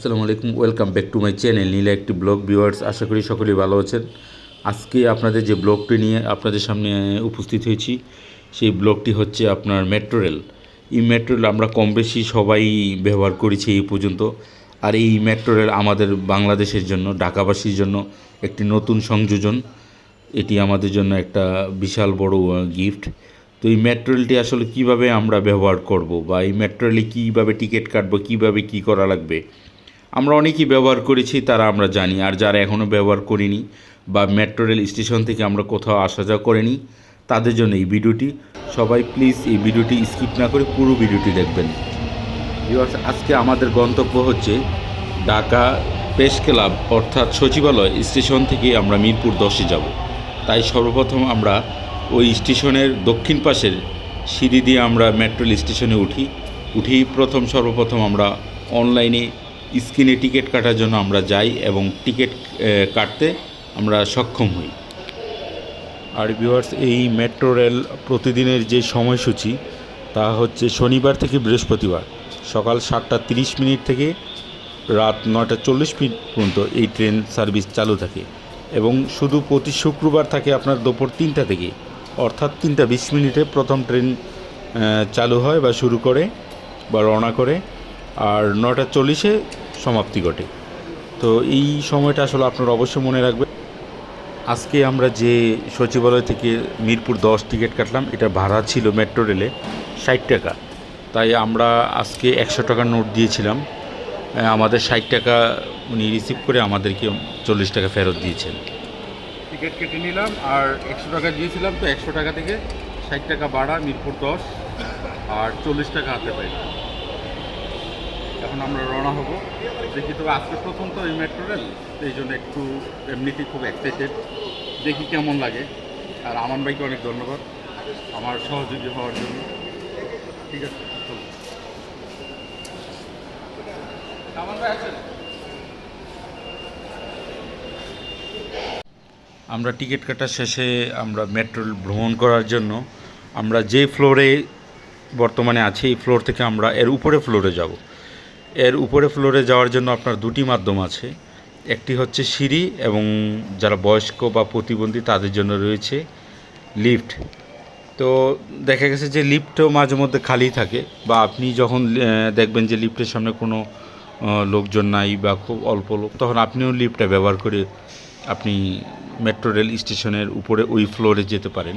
আসসালামু আলাইকুম, welcome back to my channel. Nila একটি ব্লগ, ভিউয়ার্স, আশা করি সকলেই ভালো আছেন। আজকে আপনাদের যে ব্লগটি নিয়ে আপনাদের সামনে উপস্থিত হয়েছি, সেই ব্লগটি হচ্ছে আপনার মেট্রো রেল। এই মেট্রো রেল আমরা কম বেশি সবাই ব্যবহার করেছি এই পর্যন্ত। আর এই মেট্রো রেল আমাদের বাংলাদেশের জন্য, ঢাকাবাসীর জন্য একটি নতুন সংযোজন। এটি আমাদের জন্য একটা বিশাল বড় গিফট তো এই মেট্রো রেলটি আসলে কীভাবে আমরা ব্যবহার করব বা এই মেট্রো রেলে কীভাবে টিকিট কাটবো, কীভাবে কী করা লাগবে আমরা অনেকেই ব্যবহার করেছি, তারা আমরা জানি। আর যারা এখনও ব্যবহার করিনি বা মেট্রো রেল স্টেশন থেকে আমরা কোথাও আসা যাওয়া করিনি, তাদের জন্য এই ভিডিওটি। সবাই প্লিজ এই ভিডিওটি স্কিপ না করে পুরো ভিডিওটি দেখবেন। ভিউয়ার্স আজকে আমাদের গন্তব্য হচ্ছে ঢাকা প্রেস ক্লাব, অর্থাৎ সচিবালয় স্টেশন থেকে আমরা মিরপুর দশে যাব। তাই সর্বপ্রথম আমরা ওই স্টেশনের দক্ষিণ পাশের সিঁড়ি দিয়ে আমরা মেট্রো রেল স্টেশনে উঠি। উঠি প্রথম সর্বপ্রথম আমরা অনলাইনে স্ক্রিনে টিকিট কাটার জন্য আমরা যাই এবং টিকিট কাটতে আমরা সক্ষম হই। আর ভিউয়ার্স এই মেট্রো রেল প্রতিদিনের যে সময়সূচি, তা হচ্ছে শনিবার থেকে বৃহস্পতিবার। সকাল সাতটা তিরিশ মিনিট থেকে রাত নয়টা চল্লিশ মিনিট পর্যন্ত এই ট্রেন সার্ভিস চালু থাকে। এবং শুধু প্রতি শুক্রবার থাকে আপনার দুপুর তিনটা থেকে। অর্থাৎ তিনটা বিশ মিনিটে প্রথম ট্রেন চালু হয় বা শুরু করে বা রওনা করে। আর নটা চল্লিশে সমাপ্তি ঘটে। তো এই সময়টা আসলে আপনারা অবশ্যই মনে রাখবেন। আজকে আমরা যে সচিবালয় থেকে মিরপুর দশ টিকিট কাটলাম, এটা ভাড়া ছিল মেট্রো রেলে ষাট টাকা। তাই আমরা আজকে একশো টাকার নোট দিয়েছিলাম। আমাদের ষাট টাকা উনি রিসিভ করে আমাদেরকে চল্লিশ টাকা ফেরত দিয়েছেন। টিকিট কেটে নিলাম আর একশো টাকা দিয়েছিলাম তো একশো টাকা থেকে ষাট টাকা ভাড়া মিরপুর দশ আর চল্লিশ টাকা হাতে পাই এখন আমরা রওনা হব। দেখি তবে আজকে প্রথম তো এই মেট্রো রেল এই জন্য একটু এমনিতেই খুব এক্সাইটেড দেখি কেমন লাগে। আর আমান ভাইকে অনেক ধন্যবাদ আমার সহযোগী হওয়ার জন্য। ঠিক আছে আমরা টিকিট কাটা শেষে আমরা মেট্রো ভ্রমণ করার জন্য আমরা যে ফ্লোরে বর্তমানে আছি, এই ফ্লোর থেকে আমরা এর উপরে ফ্লোরে যাব। এর উপরে ফ্লোরে যাওয়ার জন্য আপনার দুটি মাধ্যম আছে। একটি হচ্ছে সিঁড়ি এবং যারা বয়স্ক বা প্রতিবন্ধী তাদের জন্য রয়েছে লিফট তো দেখা গেছে যে লিফটও মাঝে মধ্যে খালি থাকে বা আপনি যখন দেখবেন যে লিফটের সামনে কোনো লোকজন নাই বা খুব অল্প লোক, তখন আপনিও লিফটটা ব্যবহার করে আপনি মেট্রো রেল স্টেশনের উপরে ওই ফ্লোরে যেতে পারেন।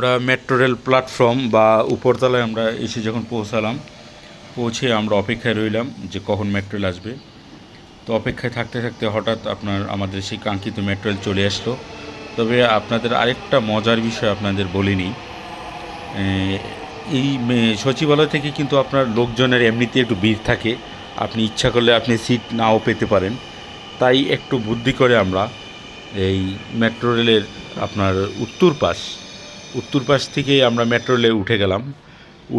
আমরা মেট্রো রেল প্ল্যাটফর্ম বা উপরতলায় আমরা এসে যখন পৌঁছালাম, পৌঁছে আমরা অপেক্ষায় রইলাম যে কখন মেট্রো রেল আসবে। তো অপেক্ষায় থাকতে থাকতে হঠাৎ আপনার, আমাদের সেই কাঙ্ক্ষিত মেট্রো রেল চলে আসলো। তবে আপনাদের আরেকটা মজার বিষয় আপনাদের বলিনি। এই সচিবালয় থেকে কিন্তু আপনার লোকজনের এমনিতে একটু ভিড় থাকে। আপনি ইচ্ছা করলে আপনি সিট নাও পেতে পারেন। তাই একটু বুদ্ধি করে আমরা এই মেট্রো রেলের আপনার উত্তর পাশ উত্তর পাশ থেকে আমরা মেট্রো রেলে উঠে গেলাম।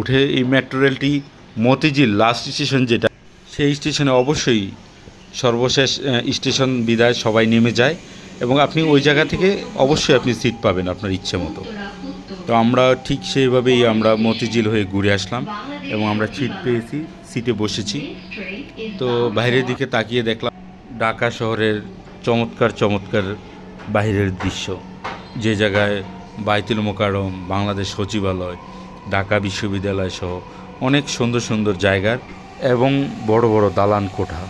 উঠে এই মেট্রো রেলটি মতিঝিল লাস্ট স্টেশন যেটা, সেই স্টেশনে অবশ্যই সর্বশেষ স্টেশন বিদায় সবাই নেমে যায় এবং আপনি ওই জায়গা থেকে অবশ্যই আপনি সিট পাবেন আপনার ইচ্ছে মতো। তো আমরা ঠিক সেইভাবেই আমরা মতিঝিল হয়ে ঘুরে আসলাম এবং আমরা সিট পেয়েছি সিটে বসেছি। তো বাইরের দিকে তাকিয়ে দেখলাম ঢাকা শহরের চমৎকার চমৎকার বাইরের দৃশ্য। যে জায়গায় বাইতুল মোকারম বাংলাদেশ সচিবালয়, ঢাকা বিশ্ববিদ্যালয় সহ অনেক সুন্দর সুন্দর জায়গার এবং বড় বড় দালান কোঠা।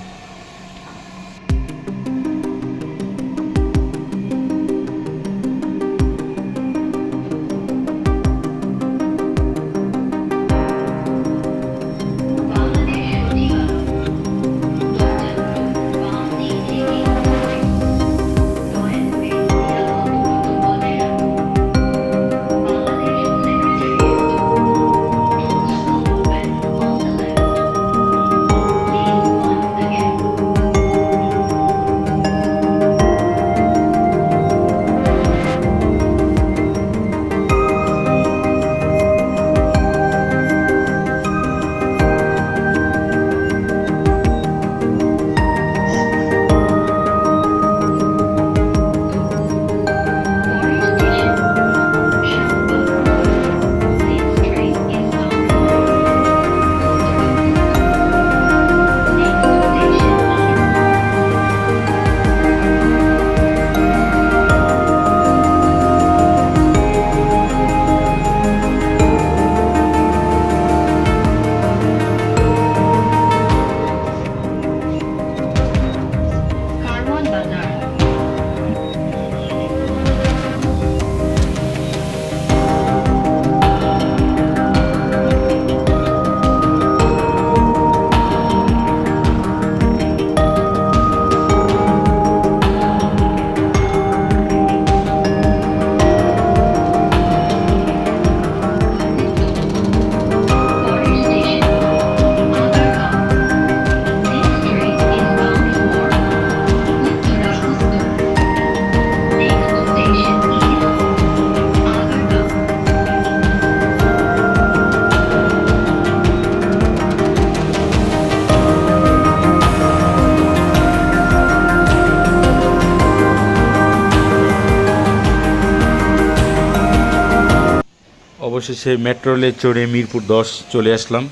অবশেষে মেট্রো রেলে চড়ে মিরপুর দশ চলে আসলাম।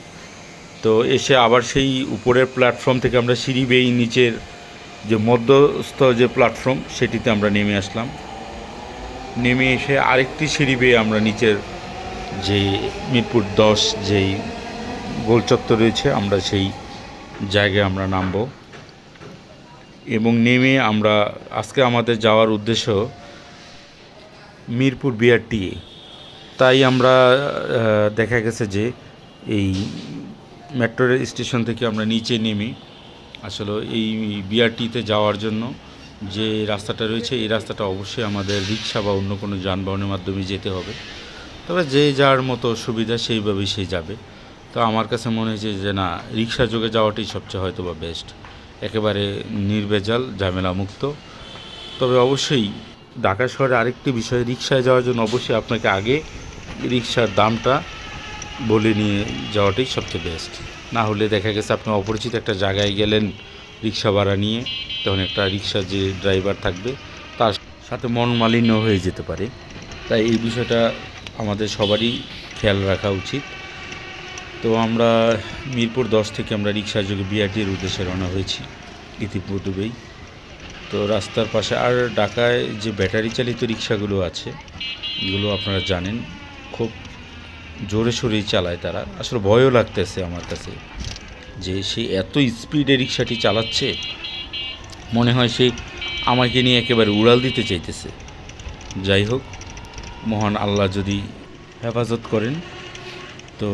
তো এসে আবার সেই উপরের প্ল্যাটফর্ম থেকে আমরা সিঁড়ি বেয়ে নিচের যে মধ্যস্থ যে প্ল্যাটফর্ম সেটিতে আমরা নেমে আসলাম। নেমে এসে আরেকটি সিঁড়ি বেয়ে আমরা নিচের যে মিরপুর দশ যেই গোলচত্বর রয়েছে, আমরা সেই জায়গায় আমরা নামবো। এবং নেমে আমরা আজকে আমাদের যাওয়ার উদ্দেশ্য মিরপুর বিআরটি তাই আমরা দেখা গেছে যে এই মেট্রো রেল স্টেশন থেকে আমরা নিচে নেমে আসলে এই বিআরটিতে যাওয়ার জন্য যে রাস্তাটা রয়েছে, এই রাস্তাটা অবশ্যই আমাদের রিক্সা বা অন্য কোনো যানবাহনের মাধ্যমে যেতে হবে। তবে যে যার মতো সুবিধা সেইভাবেই সে যাবে। তো আমার কাছে মনে হয়েছে যে না, রিক্সা যোগে যাওয়াটাই সবচেয়ে হয়তো বা বেস্ট একেবারে নির্ভেজাল ঝামেলা মুক্ত। তবে অবশ্যই ঢাকা শহরে আরেকটি বিষয়, রিক্সায় যাওয়ার জন্য অবশ্যই আপনাকে আগে রিক্সার দামটা বলে নিয়ে যাওয়াটাই সবচেয়ে বেস্ট না হলে দেখা গেছে আপনি অপরিচিত একটা জায়গায় গেলেন রিক্সা ভাড়া নিয়ে, তখন একটা রিক্সা যে ড্রাইভার থাকবে, তার সাথে মন মালিন্য হয়ে যেতে পারে। তাই এই বিষয়টা আমাদের সবারই খেয়াল রাখা উচিত। তো আমরা মিরপুর দশ থেকে আমরা রিক্সা যোগে বিআরটির উদ্দেশ্যে রওনা হয়েছি ইতিপূর্বেই। তো রাস্তার পাশে আর ঢাকায় যে ব্যাটারি চালিত রিক্সাগুলো আছে, এগুলো আপনারা জানেন। খুব জোরে সোরেই চালায় তারা। আসলে ভয়ও লাগতেছে আমার কাছে যে সে এত স্পিডে রিক্সাটি চালাচ্ছে, মনে হয় সে আমাকে নিয়ে একেবারে উড়াল দিতে চাইতেছে। যাই হোক, মহান আল্লাহ যদি হেফাজত করেন, তো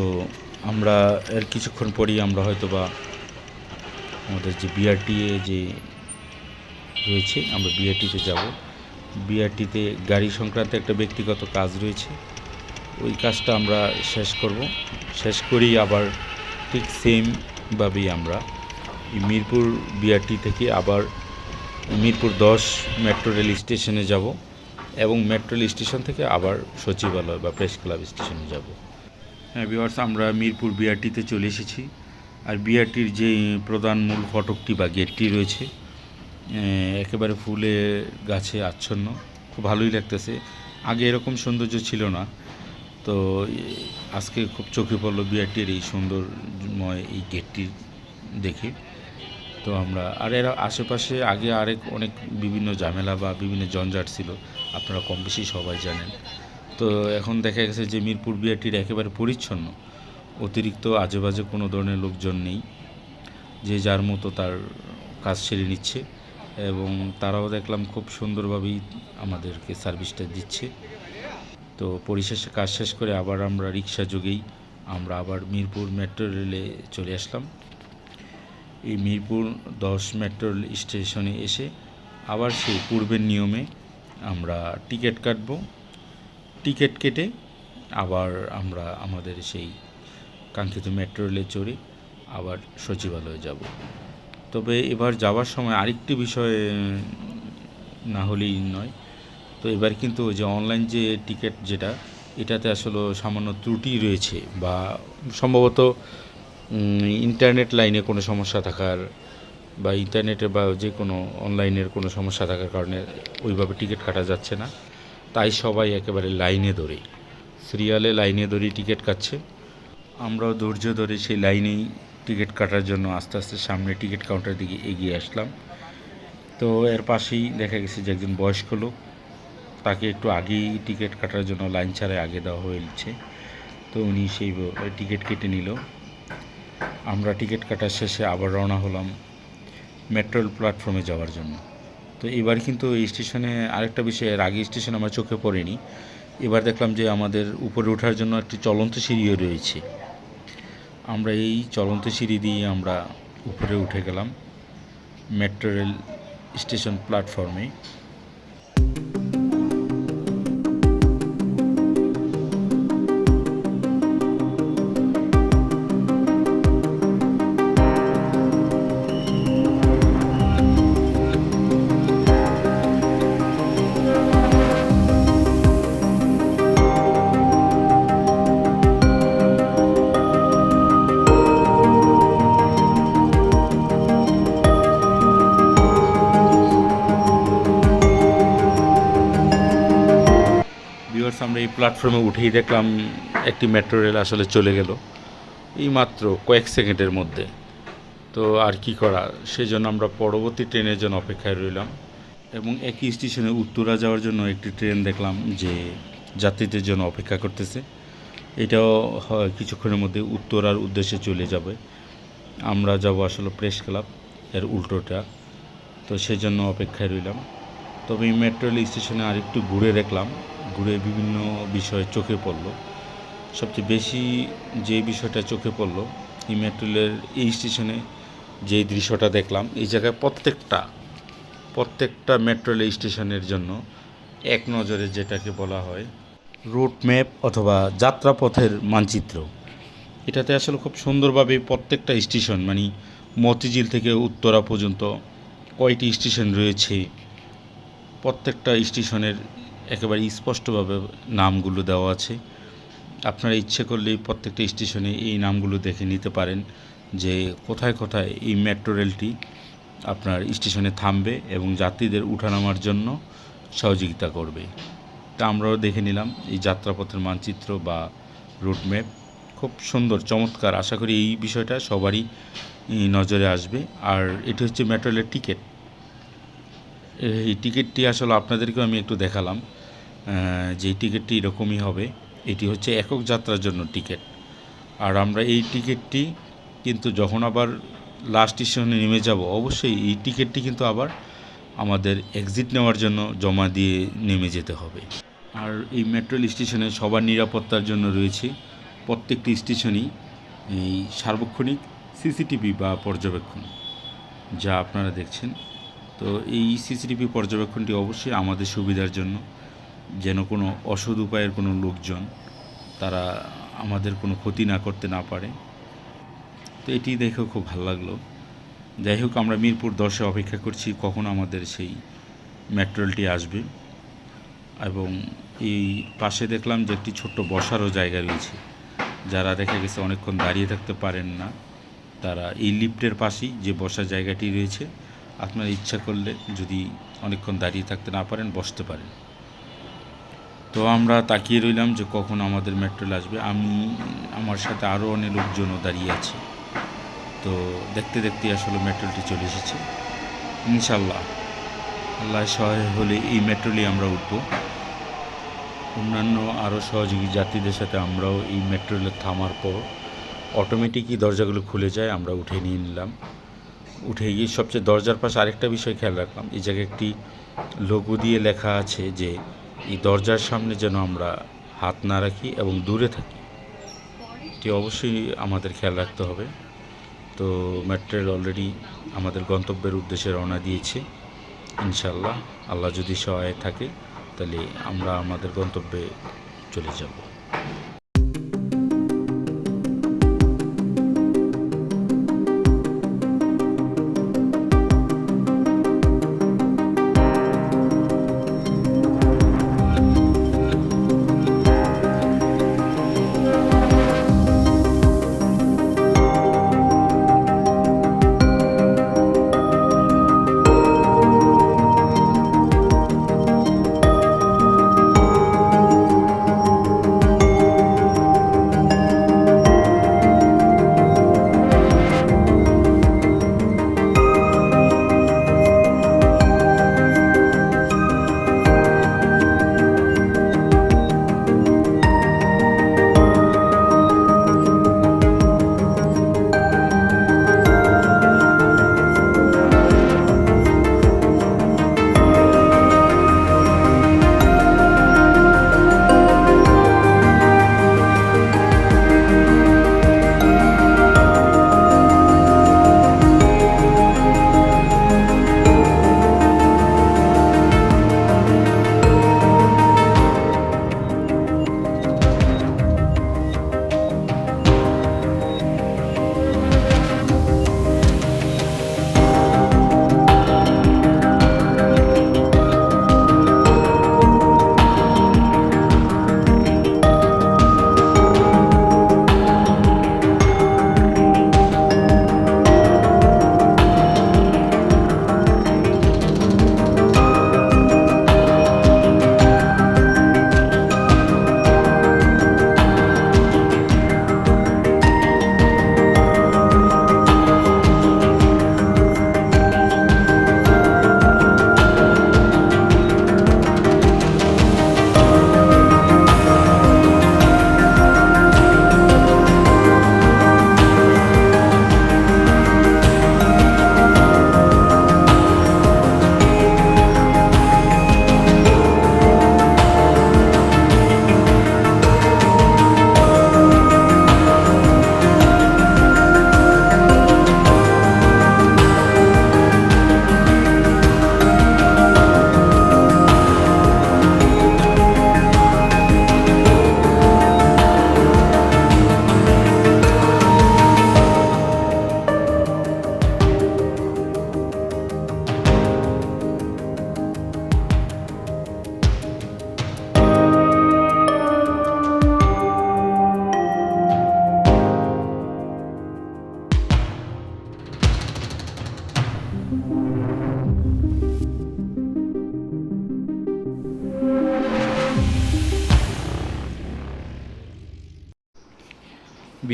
আমরা এর কিছুক্ষণ পরেই আমরা হয়তো বা আমাদের যে বিআরটিএ যে রয়েছে, আমরা বিআরটিতে যাব। বিআরটিতে গাড়ি সংক্রান্ত একটা ব্যক্তিগত কাজ রয়েছে। ওই কাজটা আমরা শেষ করব। শেষ করেই আবার ঠিক সেমভাবেই আমরা। মিরপুর বিআরটি থেকে আবার মিরপুর দশ মেট্রো রেল স্টেশনে যাব এবং মেট্রো রেল স্টেশন থেকে আবার সচিবালয় বা প্রেস ক্লাব স্টেশনে যাব। হ্যাঁ ভিওয়ার্স আমরা মিরপুর বিআরটিতে চলে এসেছি। আর বিআরটির যে প্রধান মূল ফটকটি বা গেটটি রয়েছে একেবারে ফুলে গাছে আচ্ছন্ন। খুব ভালোই লাগতেছে। আগে এরকম সৌন্দর্য ছিল না। তো আজকে খুব চোখে পড়ল বিআরটির এই সুন্দরময় এই গেটটি দেখে। তো আমরা, আর এর আশেপাশে আগে আরেক অনেক বিভিন্ন ঝামেলা বা বিভিন্ন জঞ্জাট ছিল, আপনারা কম বেশি সবাই জানেন। তো এখন দেখা গেছে যে মিরপুর বিআরটির একেবারে পরিচ্ছন্ন, অতিরিক্ত আজে বাজে কোনো ধরনের লোকজন নেই, যে যার মতো তার কাজ সেরে নিচ্ছে এবং তারাও দেখলাম খুব সুন্দরভাবেই আমাদেরকে সার্ভিসটা দিচ্ছে। তো পরিশেষে কাজ শেষ করে আবার আমরা রিক্সা যোগেই আমরা আবার মিরপুর মেট্রো রেলে চলে আসলাম। এই মিরপুর দশ মেট্রো রেল স্টেশনে এসে আবার সেই পূর্বের নিয়মে আমরা টিকিট কাটব। টিকিট কেটে আবার আমরা আমাদের সেই কাঙ্ক্ষিত মেট্রো রেলে চড়ে আবার সচিবালয়ে যাব। তবে এবার যাওয়ার সময় আরেকটি বিষয় না হলেই নয় তো এবার কিন্তু যে অনলাইন যে টিকিট যেটা, এটাতে আসলে সামান্য ত্রুটি রয়েছে বা সম্ভবত ইন্টারনেট লাইনে কোনো সমস্যা থাকার বা ইন্টারনেটে বা যে কোনো অনলাইনের কোনো সমস্যা থাকার কারণে ওইভাবে টিকিট কাটা যাচ্ছে না। তাই সবাই একেবারে লাইনে ধরে সিরিয়ালে লাইনে ধরেই টিকিট কাটছে। আমরাও ধৈর্য ধরে সেই লাইনেই টিকিট কাটার জন্য আস্তে আস্তে সামনে টিকিট কাউন্টারের দিকে এগিয়ে আসলাম। তো এর পাশেই দেখা গেছে যে একজন বয়স্ক লোক তাকে একটু আগেই টিকিট কাটার জন্য লাইন ছাড়াই আগে দেওয়া হয়েছে তো উনি সেই টিকিট কেটে নিল। আমরা টিকিট কাটার শেষে আবার রওনা হলাম মেট্রো প্ল্যাটফর্মে যাওয়ার জন্য। তো এবার কিন্তু এই স্টেশনে আরেকটা বিষয়, এর আগে স্টেশন আমার চোখে পড়েনি। এবার দেখলাম যে আমাদের উপরে ওঠার জন্য একটি চলন্ত সিঁড়িও রয়েছে। আমরা এই চলন্ত সিঁড়ি দিয়ে আমরা উপরে উঠে গেলাম মেট্রো রেল স্টেশন প্ল্যাটফর্মে। প্ল্যাটফর্মে উঠেই দেখলাম একটি মেট্রো রেল আসলে চলে গেল। এই মাত্র কয়েক সেকেন্ডের মধ্যে। তো আর কি করা? সেজন্য আমরা পরবর্তী ট্রেনের জন্য অপেক্ষায় রইলাম এবং একই স্টেশনে উত্তরা যাওয়ার জন্য একটি ট্রেন দেখলাম যে যাত্রীদের জন্য অপেক্ষা করতেছে। এটাও কিছুক্ষণের মধ্যে উত্তরার উদ্দেশ্যে চলে যাবে। আমরা যাব আসলে প্রেস ক্লাব এর উল্টোটা। তো সেজন্য অপেক্ষায় রইলাম। তবে এই মেট্রো রেল স্টেশনে আরেকটু ঘুরে দেখলাম। ঘুরে বিভিন্ন বিষয় চোখে পড়ল। সবচেয়ে বেশি যে বিষয়টা চোখে পড়ল এই মেট্রো রেলের এই স্টেশনে যে দৃশ্যটা দেখলাম, এই জায়গায় প্রত্যেকটা প্রত্যেকটা মেট্রো রেল স্টেশনের জন্য এক নজরে যেটাকে বলা হয় রুট ম্যাপ অথবা যাত্রাপথের মানচিত্র। এটাতে আসলে খুব সুন্দরভাবে প্রত্যেকটা স্টেশন মানে মতিঝিল থেকে উত্তরা পর্যন্ত কয়টি স্টেশন রয়েছে, প্রত্যেকটা স্টেশনের একেবারে স্পষ্টভাবে নামগুলো দেওয়া আছে। আপনারা ইচ্ছে করলে প্রত্যেকটা স্টেশনে এই নামগুলো দেখে নিতে পারেন যে কোথায় কোথায় এই মেট্রো রেলটি আপনার স্টেশনে থামবে এবং যাত্রীদের উঠানামার জন্য সহযোগিতা করবে। তা আমরাও দেখে নিলাম এই যাত্রাপথের মানচিত্র বা রুট ম্যাপ খুব সুন্দর, চমৎকার। আশা করি এই বিষয়টা সবারই নজরে আসবে। আর এটি হচ্ছে মেট্রো রেলের টিকিট এই টিকিটটি আসলে আপনাদেরকেও আমি একটু দেখালাম। যে টিকিটটি এরকমই হবে, এটি হচ্ছে একক যাত্রার জন্য টিকিট। আর আমরা এই টিকিটটি কিন্তু যখন আবার লাস্ট স্টেশনে নেমে যাব, অবশ্যই এই টিকিটটি কিন্তু আবার আমাদের এক্সিট নেওয়ার জন্য জমা দিয়ে নেমে যেতে হবে। আর এই মেট্রো স্টেশনে সবার নিরাপত্তার জন্য রয়েছে প্রত্যেকটি স্টেশনই এই সার্বক্ষণিক সিসিটিভি বা পর্যবেক্ষণ, যা আপনারা দেখছেন। তো এই সিসিটিভি পর্যবেক্ষণটি অবশ্যই আমাদের সুবিধার জন্য, যেন কোনো অসৎ উপায়ের কোনো লোকজন তারা আমাদের কোনো ক্ষতি না করতে না পারে। তো এটি দেখেও খুব ভালো লাগল। যাই হোক, আমরা মিরপুর দশে অপেক্ষা করছি কখন আমাদের সেই মেট্রো রেলটি আসবে। এবং এই পাশে দেখলাম যে একটি ছোট্ট বসারও জায়গা রয়েছে, যারা দেখা গেছে অনেকক্ষণ দাঁড়িয়ে থাকতে পারেন না। তারা এই লিফটের পাশেই যে বসার জায়গাটি রয়েছে আপনার ইচ্ছা করলে যদি অনেকক্ষণ দাঁড়িয়ে থাকতে না পারেন, বসতে পারেন। তো আমরা তাকিয়ে রইলাম যে কখন আমাদের মেট্রোল আসবে। আমি, আমার সাথে আরও অনেক লোকজনও দাঁড়িয়ে আছে। তো দেখতে দেখতে আসলে মেট্রোলটি চলে এসেছে। ইনশাল্লাহ আল্লাহ সহায় হলে এই মেট্রোলে আমরা উঠব। অন্যান্য আরও সহযোগী যাত্রীদের সাথে আমরাও এই মেট্রো রেলে থামার পর অটোমেটিকই দরজাগুলো খুলে যায়, আমরা উঠে নিয়ে নিলাম। উঠে গিয়ে সবচেয়ে দরজার পাশে আরেকটা বিষয় খেয়াল রাখলাম। এই জায়গায় একটি লোগো দিয়ে লেখা আছে যে, এই দরজার সামনে যেন আমরা হাত না রাখি এবং দূরে থাকি। এটি অবশ্যই আমাদের খেয়াল রাখতে হবে। তো ম্যাট্রেল অলরেডি আমাদের গন্তব্যের উদ্দেশ্যে রওনা দিয়েছে। ইনশাল্লাহ আল্লাহ যদি সহায় থাকে, তাহলে আমরা আমাদের গন্তব্যে চলে যাব।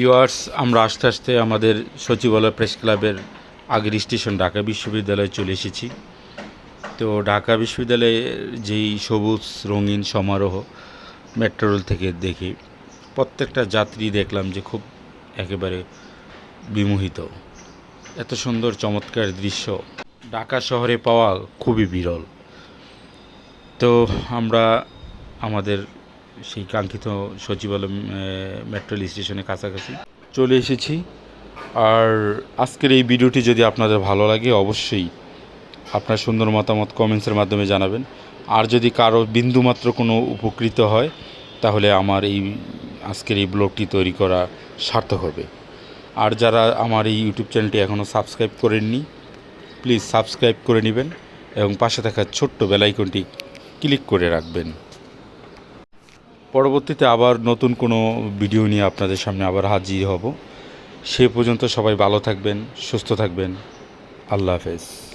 ভিওয়ার্স আমরা আস্তে আস্তে আমাদের সচিবালয় প্রেস ক্লাবের আগের স্টেশন ঢাকা বিশ্ববিদ্যালয়ে চলে এসেছি। তো ঢাকা বিশ্ববিদ্যালয়ে যেই সবুজ রঙিন সমারোহ মেট্রো রেল থেকে দেখি, প্রত্যেকটা যাত্রী দেখলাম যে খুব একেবারে বিমোহিত। এত সুন্দর চমৎকার দৃশ্য। ঢাকা শহরে পাওয়া খুবই বিরল। তো আমরা আমাদের সেই কাঙ্ক্ষিত সচিবালয় মেট্রো রেল স্টেশনের কাছাকাছি। চলে এসেছি। আর আজকের এই ভিডিওটি যদি আপনাদের ভালো লাগে, অবশ্যই আপনার সুন্দর মতামত কমেন্টসের মাধ্যমে জানাবেন। আর যদি কারও বিন্দুমাত্র কোনো উপকৃত হয়, তাহলে আমার এই, আজকের এই ব্লগটি তৈরি করা সার্থক হবে। আর যারা আমার এই ইউটিউব চ্যানেলটি এখনও সাবস্ক্রাইব করেননি প্লিজ সাবস্ক্রাইব করে নেবেন এবং পাশে থাকা ছোট্ট বেলাইকনটি ক্লিক করে রাখবেন। পরবর্তীতে আবার নতুন কোনো ভিডিও নিয়ে আপনাদের সামনে আবার হাজির হব। সে পর্যন্ত সবাই ভালো থাকবেন, সুস্থ থাকবেন। আল্লাহ হাফেজ।